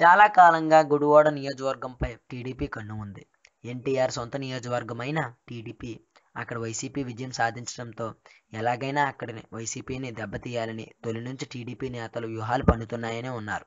చాలా కాలంగా గుడివాడ నియోజకవర్గంపై టీడీపీ కన్ను ఉంది. ఎన్టీఆర్ సొంత నియోజకవర్గమైన టీడీపీ అక్కడ వైసీపీ విజయం సాధించడంతో ఎలాగైనా అక్కడిని వైసీపీని దెబ్బతీయాలని తొలి నుంచి టీడీపీ నేతలు వ్యూహాలు పండుతున్నాయని ఉన్నారు.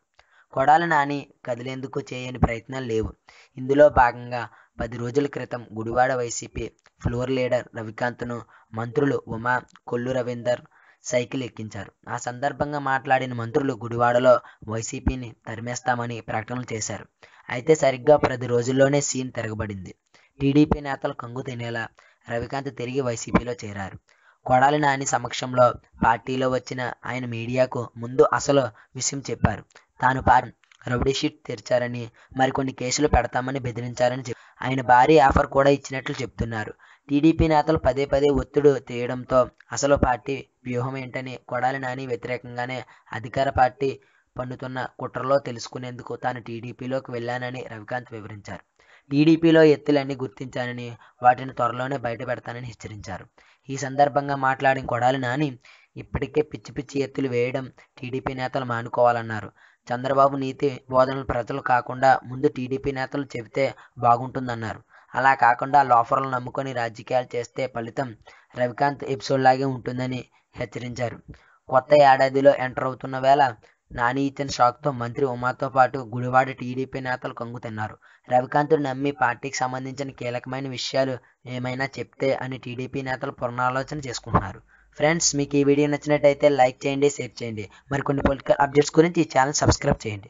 కొడాలి నాని కదిలేందుకు చేయని ప్రయత్నాలు లేవు. ఇందులో భాగంగా పది రోజుల క్రితం గుడివాడ వైసీపీ ఫ్లోర్ లీడర్ రవికాంత్ను మంత్రులు ఉమా కొల్లు రవీందర్ సైకిల్ ఎక్కించారు. ఆ సందర్భంగా మాట్లాడిన మంత్రులు గుడివాడలో వైసీపీని తరిమేస్తామని ప్రకటనలు చేశారు. అయితే సరిగ్గా పది రోజుల్లోనే సీన్ తిరగబడింది. టీడీపీ నేతలు కంగు తినేలా రవికాంత్ తిరిగి వైసీపీలో చేరారు. కొడాలి నాని సమక్షంలో పార్టీలో వచ్చిన ఆయన మీడియాకు ముందు అసలు విషయం చెప్పారు. తాను పార్టీ రౌడీ షీట్ తెరిచారని మరికొన్ని కేసులు పెడతామని బెదిరించారని చెప్పారు. ఆయన భారీ ఆఫర్ కూడా ఇచ్చినట్లు చెప్తున్నారు. టీడీపీ నేతలు పదే పదే ఒత్తిడి తీయడంతో అసలు పార్టీ వ్యూహం ఏంటని కొడాలి నాని వ్యతిరేకంగానే అధికార పార్టీ పన్నుతున్న కుట్రలో తెలుసుకునేందుకు తాను టీడీపీలోకి వెళ్ళానని రవికాంత్ వివరించారు. టీడీపీలో ఎత్తులన్నీ గుర్తించానని వాటిని త్వరలోనే బయటపెడతానని హెచ్చరించారు. ఈ సందర్భంగా మాట్లాడిన కొడాలి నాని ఇప్పటికే పిచ్చి పిచ్చి ఎత్తులు వేయడం టీడీపీ నేతలు మానుకోవాలన్నారు. చంద్రబాబు నీతి బోధనలు ప్రజలు కాకుండా ముందు టీడీపీ నేతలు చెబితే బాగుంటుందన్నారు. అలా కాకుండా లోఫర్లు నమ్ముకొని రాజకీయాలు చేస్తే ఫలితం రవికాంత్ ఎపిసోడ్ లాగే ఉంటుందని హెచ్చరించారు. కొత్త ఏడాదిలో ఎంటర్ అవుతున్న వేళ నాని ఇచ్చిన షాక్తో మంత్రి ఉమాతో పాటు గుడివాడ టీడీపీ నేతలు కంగుతున్నారు రవికాంత్ను నమ్మి పార్టీకి సంబంధించిన కీలకమైన విషయాలు ఏమైనా చెప్తే అని టీడీపీ నేతలు పునరాలోచన చేసుకుంటున్నారు. ఫ్రెండ్స్ మీకు ఈ వీడియో నచ్చినట్టయితే లైక్ చేయండి షేర్ చేయండి. మరికొన్ని పొలిటికల్ అప్డేట్స్ గురించి ఈ ఛానల్ సబ్స్క్రైబ్ చేయండి.